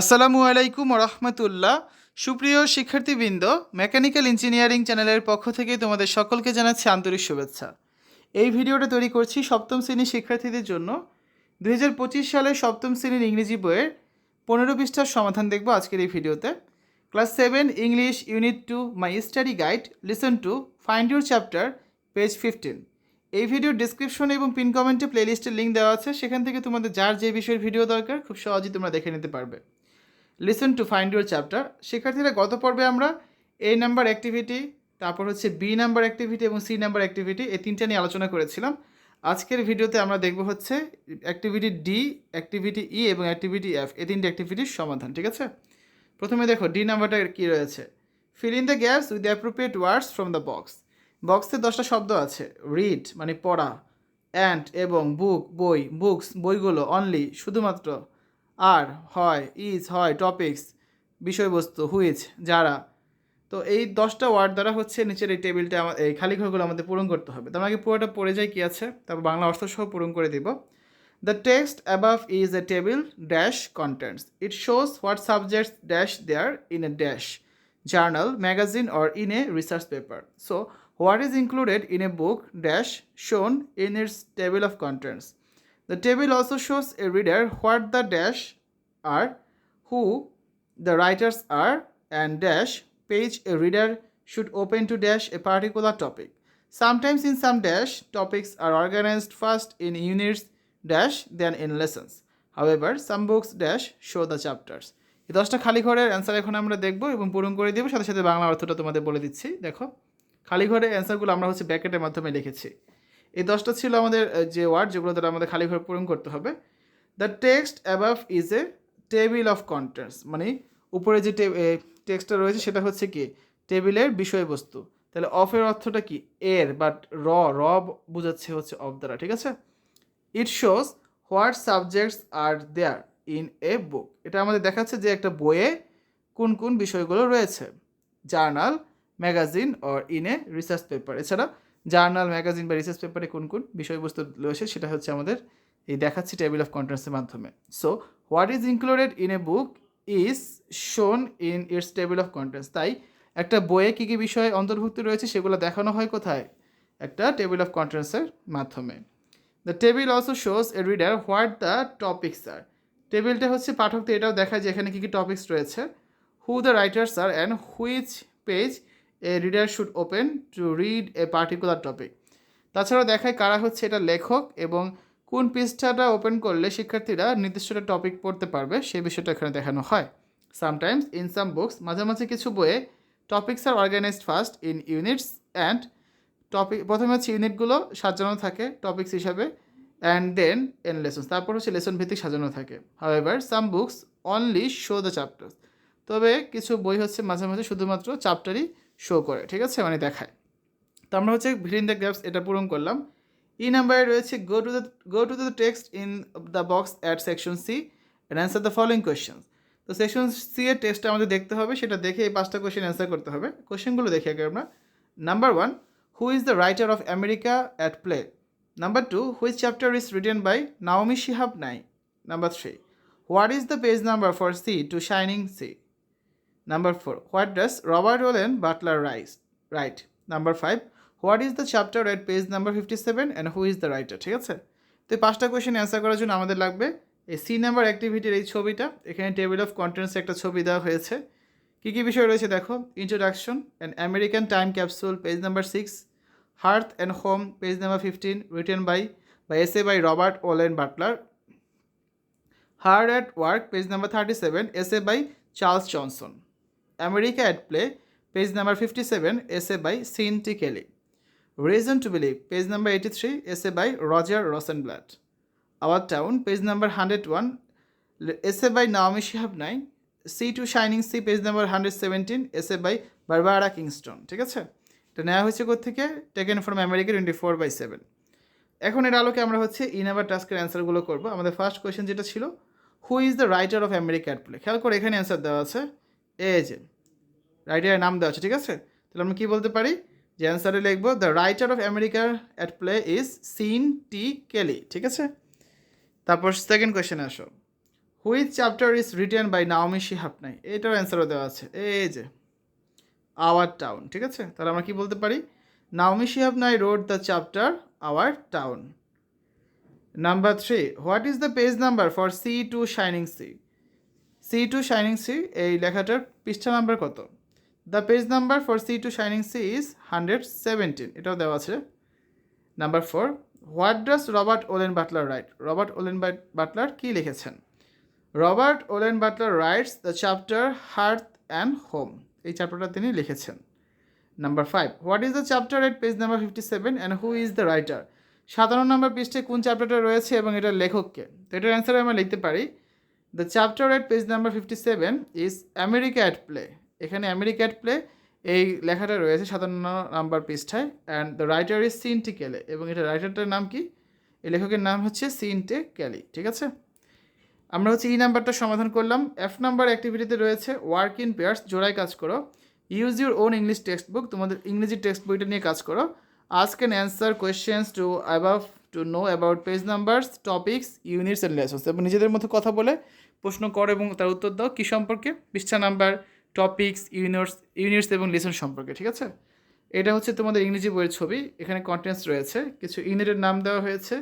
আসসালামু আলাইকুম রহমতুল্লাহ সুপ্রিয় শিক্ষার্থীবৃন্দ, মেকানিক্যাল ইঞ্জিনিয়ারিং চ্যানেলের পক্ষ থেকে তোমাদের সকলকে জানাচ্ছি আন্তরিক শুভেচ্ছা। এই ভিডিওটা তৈরি করছি সপ্তম শ্রেণির শিক্ষার্থীদের জন্য। দু সালের সপ্তম শ্রেণির ইংরেজি বইয়ের পনেরো পৃষ্ঠার সমাধান দেখব আজকের এই ভিডিওতে। Class seven, English unit two, my study guide, listen to, find your chapter, page fifteen. এই ভিডিওর ডিসক্রিপশন এবং পিন কমেন্টে প্লেলিস্টের লিঙ্ক দেওয়া আছে, সেখান থেকে তোমাদের যার যে বিষয়ের ভিডিও দরকার, খুব সহজেই তোমরা দেখে নিতে পারবে। Listen to find your chapter শিক্ষার্থীরা, গত পর্বে আমরা এ নাম্বার অ্যাক্টিভিটি তারপর হচ্ছে বি নাম্বার অ্যাক্টিভিটি এবং সি নাম্বার অ্যাক্টিভিটি এই তিনটা নিয়ে আলোচনা করেছিলাম। আজকের ভিডিওতে আমরা দেখব হচ্ছে অ্যাক্টিভিটি ডি অ্যাক্টিভিটি ই এবং অ্যাক্টিভিটি এফ এই তিনটে অ্যাক্টিভিটির সমাধান, ঠিক আছে? প্রথমে দেখো ডি নাম্বারটা কী রয়েছে? Fill in the gaps with appropriate words from the box বক্সে দশটা শব্দ আছে। রিড মানে পড়া। অ্যান্ড এবং বুক বই। বুকস বইগুলো অনলি শুধুমাত্র। আর, হয় ইজ হয় টপিক্স বিষয়বস্তু হুইচ যারা। তো এই দশটা ওয়ার্ড দ্বারা হচ্ছে নিচের এই টেবিলটা আমার এই খালি ঘরগুলো আমাদের পূরণ করতে হবে। তো আমাকে পুরোটা পড়ে যাই কী আছে, তারপর বাংলা অর্থ সহ পূরণ করে দিব। The text above is a table dash contents it shows what subjects dash there in a dash journal magazine or in a research paper so what is included in a book dash shown in its table of contents? The table also shows a reader what the dash are, who the writers are, and dash page a reader should open to dash a particular topic. Sometimes in some dash topics are organized first in units dash then in lessons. However, some books dash show the chapters. এই দশটা খালি ঘরের answer এখন আমরা দেখব এবং পূরণ করে দেবো সাথে সাথে বাংলা অর্থটা তোমাদের বলে দিচ্ছি দেখো খালি ঘরের অ্যান্সারগুলো আমরা হচ্ছে ব্যাকেটের মাধ্যমে লিখেছি এই দশটা ছিল আমাদের যে ওয়ার্ড যেগুলো দ্বারা আমাদের খালি পূরণ করতে হবে। The text above is a table of contents মানে উপরে যে টেক্সটটা রয়েছে সেটা হচ্ছে কি? টেবিলের বিষয়বস্তু। তাহলে অফের অর্থটা কি? এর বাট র র বোঝাচ্ছে হচ্ছে অফ দ্বারা, ঠিক আছে? It shows what subjects are there in a book এটা আমাদের দেখাচ্ছে যে একটা বইয়ে কোন কোন বিষয়গুলো রয়েছে। Journal, magazine or in a research paper এছাড়া জার্নাল, ম্যাগাজিন বা রিসার্চ পেপারে কোন কোন বিষয়বস্তু রয়েছে সেটা হচ্ছে আমাদের এই দেখাচ্ছি টেবিল অফ কন্টেন্টসের মাধ্যমে। So what is included in a book is shown in its table of contents তাই একটা বইয়ে কী কী বিষয় অন্তর্ভুক্ত রয়েছে সেগুলো দেখানো হয় কোথায়? একটা টেবিল অফ কন্টেন্টসের মাধ্যমে। The table also shows a reader what the topics are টেবিলটা হচ্ছে পাঠকদের এটাও দেখায় যে এখানে কী কী টপিক্স রয়েছে who the writers are and which page a reader should open to read a particular topic তাছাড়াও দেখায় কারা হচ্ছে এটা লেখক এবং কোন পৃষ্ঠাটা ওপেন করলে শিক্ষার্থীরা নির্দিষ্ট একটা টপিক পড়তে পারবে, সেই বিষয়টা এখানে দেখানো হয়। সামটাইমস ইন সাম বুকস মাঝে মাঝে কিছু বইয়ে topics are organized first in units and topic প্রথমে হচ্ছে ইউনিটগুলো সাজানো থাকে টপিক্স হিসাবে অ্যান্ড দেন এন লেসন্স তারপর হচ্ছে লেসন ভিত্তিক সাজানো থাকে। However some books only show the chapters তবে কিছু বই হচ্ছে মাঝে মাঝে শুধুমাত্র চ্যাপ্টারই শো করে ঠিক আছে? মানে দেখায়। তো আমরা হচ্ছে ভিডিন দ্য গ্যাপস এটা পূরণ করলাম। ই নাম্বারে রয়েছে go to the go to the text in the box at section C and answer the following questions তো সেকশন সি এর টেক্সটটা আমাদের দেখতে হবে সেটা দেখে এই পাঁচটা কোয়েশ্চেন অ্যান্সার করতে হবে। কোয়েশ্চেনগুলো দেখে আগে আমরা। Number one who is the writer of America at Play Number two, which chapter is written by Naomi Shihab number three three, is the the number for Sea to Shining Shining Sea? Number four, what does Robert Olen Butler write? Right. Number five, what is the chapter at page number 57 and who is the writer? ঠিক আছে তো এই পাঁচটা question answer করার জন্য আমাদের লাগবে এই সি নাম্বার অ্যাক্টিভিটির এই ছবিটা এখানে টেবিল অফ কন্টেন্টস একটা ছবি দেওয়া হয়েছে কী কী বিষয় রয়েছে দেখো introduction and American Time Capsule page number six Hearth and Home, page number 15, written by, by essay by Robert Olen Butler. Hard at Work, page number 37, essay by Charles Johnson. America at Play, page number 57, essay by Sean T. Kelly. Reason to Believe, page number 83, essay by Roger Rosenblatt. Our Town, page number 101, essay by Naomi Shihab Nai. Sea to Shining Sea, page number 117, essay by Barbara Kingston. ঠিক আছে এটা নেওয়া হয়েছে থেকে taken from America twenty four by seven এখন এর আলোকে আমরা হচ্ছে ইন আবার টাস্কের অ্যান্সারগুলো করব আমাদের ফার্স্ট কোয়েশ্চেন যেটা ছিল who is the writer of America at Play খেয়াল করে এখানে অ্যান্সার দেওয়া আছে এ যে রাইটারের নাম দেওয়া আছে, ঠিক আছে? তাহলে আমরা কী বলতে পারি? যে অ্যান্সারে লিখব দ্য রাইটার অফ আমেরিকার at Play is Cynthia Kelly ঠিক আছে? তারপর সেকেন্ড কোয়েশ্চেনে আসো। Which chapter is written by Naomi Shihab Nye এটার অ্যান্সারও দেওয়া আছে। এই যে আওয়ার টাউন ঠিক আছে? তাহলে আমরা কি বলতে পারি? Naomi Shihab Nye wrote the chapter Our Town number three what is the page number for Sea to Shining Sea Sea to Shining Sea এই লেখাটার পৃষ্ঠা নাম্বার কত? The page number for Sea to Shining Sea is hundred seventeen এটাও দেওয়া আছে। Number four what does Robert Olen Butler write Robert Olen Butler কী লিখেছেন? Robert Olen Butler writes the chapter Hearth and Home এই চ্যাপ্টারটা তিনি লিখেছেন। Number five what is the chapter at page number fifty seven and who is the writer সাতান্ন number পৃষ্ঠে কোন চ্যাপ্টারটা রয়েছে এবং এটার লেখককে তো এটার অ্যান্সার আমরা লিখতে পারি। The chapter at page number fifty seven is America at Play এখানে আমেরিকা অ্যাট প্লে এই লেখাটা রয়েছে সাতান্ন নাম্বার পৃষ্ঠায় and the writer is Cynthia Kelly এবং এটা রাইটারটার নাম কি? এই লেখকের নাম হচ্ছে সিনটে ক্যালি ঠিক আছে? আমরা হচ্ছে ই নাম্বারটা সমাধান করলাম। এফ নাম্বার অ্যাক্টিভিটিতে রয়েছে ওয়ার্ক ইন পেয়ার্স জোড়ায় কাজ করো। Use your own English text book তোমাদের ইংরেজি টেক্সট বইটা নিয়ে কাজ করো। Ask and answer questions to above to know about page numbers topics units and lessons এবং নিজেদের মধ্যে কথা বলে প্রশ্ন করো এবং তার উত্তর দাও। কী সম্পর্কে? পৃষ্ঠা নাম্বার টপিক্স ইউনিটস ইউনিটস এবং লেসন সম্পর্কে, ঠিক আছে? এটা হচ্ছে তোমাদের ইংরেজি বইয়ের ছবি। এখানে কন্টেন্টস রয়েছে। কিছু ইউনিটের নাম দেওয়া হয়েছে,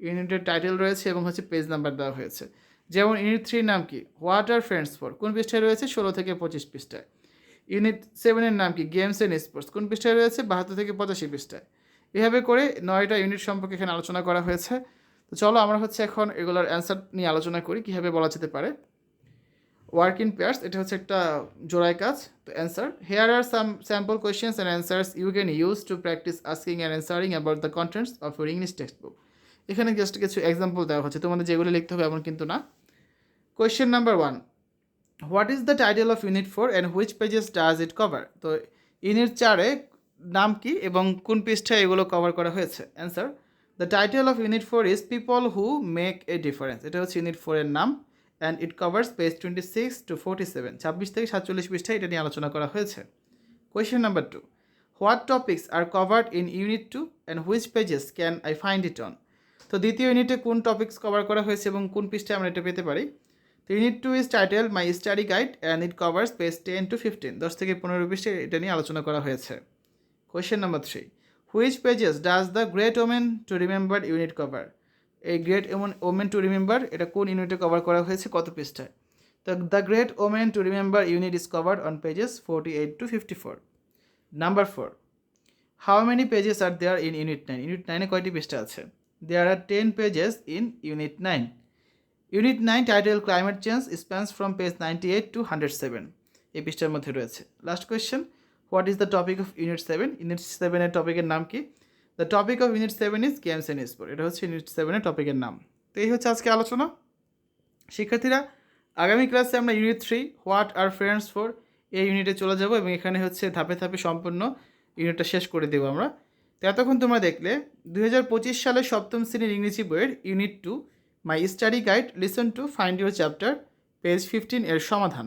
ইউনিটের টাইটেল রয়েছে এবং হচ্ছে পেজ নাম্বার দেওয়া হয়েছে। যেমন ইউনিট থ্রির নাম কি? হোয়াট আর ফ্রেন্ডস ফর কোন পৃষ্ঠায় রয়েছে? ষোলো থেকে পঁচিশ পৃষ্ঠায়। ইউনিট সেভেনের নাম কি? গেমস অ্যান্ড স্পোর্টস কোন পৃষ্ঠায় রয়েছে? বাহাত্তর থেকে পঁচাশি পৃষ্ঠায়। এভাবে করে নয়টা ইউনিট সম্পর্কে এখানে আলোচনা করা হয়েছে। তো চলো আমরা হচ্ছে এখন এগুলোর অ্যান্সার নিয়ে আলোচনা করি, কীভাবে বলা যেতে পারে। ওয়ার্ক ইন পেয়ার্স এটা হচ্ছে একটা জোড়ায় কাজ, তো answer here are some sample questions and answers you can use to practice asking and answering about the contents of your English text book এখানে জাস্ট কিছু এক্সাম্পল দেওয়া হচ্ছে, তোমাদের যেগুলো লিখতে হবে এমন কিন্তু না। Question number one what is the title of unit four and which pages does it cover তো ইউনিট চারে নাম কি এবং কোন পৃষ্ঠায় এগুলো কভার করা হয়েছে? Answer the title of unit four is people who make a difference এটা হচ্ছে ইউনিট ফোরের নাম and it covers page twenty six to forty seven ছাব্বিশ থেকে সাতচল্লিশ পৃষ্ঠায় এটা নিয়ে আলোচনা করা হয়েছে। Question number two what topics are covered in unit two and which pages can I find it on তো দ্বিতীয় ইউনিটে কোন টপিক্স কভার করা হয়েছে এবং কোন পৃষ্ঠায় আমরা এটা পেতে পারি? তো unit two is title my study guide and it covers page ten to fifteen দশ থেকে পনেরো পৃষ্ঠে এটা নিয়ে আলোচনা করা হয়েছে। Question number three which pages does the great women to remember unit cover এই great women women to remember এটা কোন ইউনিটে কভার করা হয়েছে, কত পৃষ্ঠায়? তো the great women to remember unit is covered on pages forty eight to fifty four number four how many pages are there in unit nine unit নাইনে কয়টি পৃষ্ঠা আছে? There are ten pages in unit nine unit nine title climate change spans from page ninety eight to hundred seven এই পৃষ্ঠার মধ্যে রয়েছে। Last question what is the topic of unit seven unit সেভেনের টপিকের নাম কি? The topic of unit seven is games and sport এটা হচ্ছে ইউনিট সেভেনের টপিকের নাম। তো এই হচ্ছে আজকে আলোচনা। শিক্ষার্থীরা, আগামী ক্লাসে আমরা unit three what are friends for এই ইউনিটে চলে যাব এবং এখানে হচ্ছে ধাপে ধাপে সম্পূর্ণ ইউনিটটা শেষ করে দেবো আমরা। তো এতক্ষণ তোমরা দেখলে দু হাজার পঁচিশ সালের সপ্তম শ্রেণির ইংরেজি বইয়ের unit two my study guide listen to find your chapter page fifteen এর সমাধান।